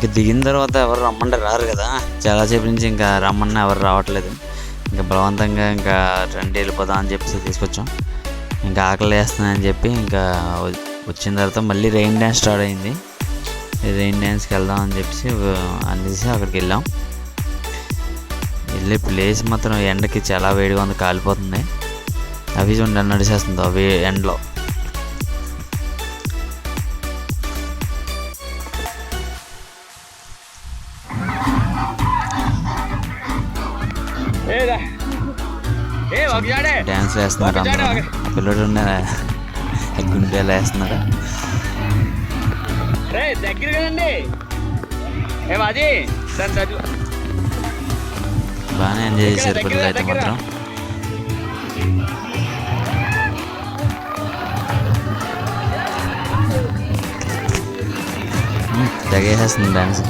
ఇంకా దిగిన తర్వాత ఎవరు రమ్మంటే రారు కదా. చాలాసేపు నుంచి ఇంకా రమ్మన్నా ఎవరు రావట్లేదు. ఇంకా బలవంతంగా ఇంకా రండి వెళ్ళిపోదాం అని చెప్పేసి తీసుకొచ్చాం. ఇంకా ఆకలి వేస్తుందని చెప్పి ఇంకా వచ్చిన తర్వాత మళ్ళీ రెయిన్ డ్యాన్స్ స్టార్ట్ అయింది. రెయిన్ డ్యాన్స్కి వెళ్దాం అని చెప్పేసి అనేసి అక్కడికి వెళ్ళాం. వెళ్ళే ప్లేస్ మాత్రం ఎండకి చాలా వేడిగా ఉంది కాలిపోతుంది. అవి చూడండి నడిచేస్తుంది. అవి ఎండలో డ్యాన్స్ వేస్తున్నారు అందరూ పిల్లడు గుండెలు వేస్తున్నారు దగ్గర కదండి. అది బాగానే ఎంజాయ్ చేశారు పిల్లలు అయితే మాత్రం. తెగేసేస్తుంది డ్యాన్స్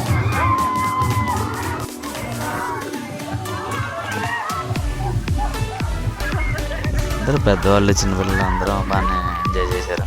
అందరూ పెద్దవాళ్ళు చిన్నపిల్లలు అందరూ బాగానే ఎంజాయ్ చేశారు.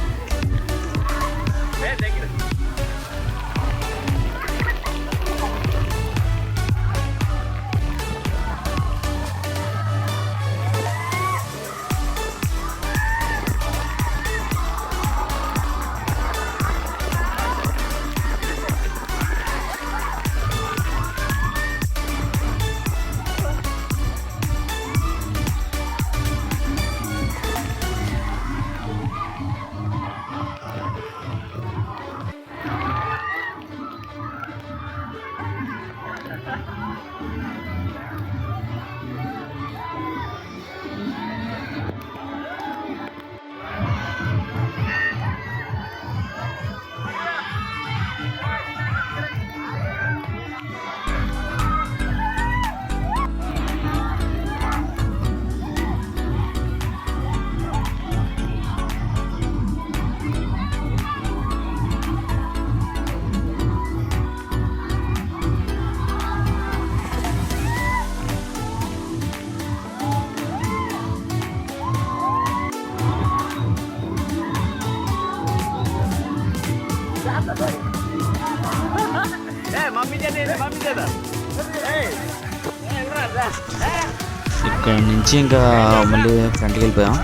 ఇక్కడ నుంచి ఇంకా మళ్ళీ ఫ్రంట్కి వెళ్ళిపోయాం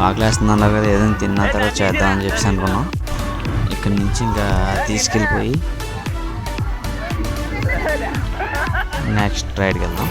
ఆకలి వేస్తుంది కదా ఏదైనా తిన్న తర్వాత చేద్దామని చెప్పేసి అనుకున్నాం ఇక్కడ నుంచి ఇంకా తీసుకెళ్ళిపోయి నెక్స్ట్ రైడ్కి వెళ్దాం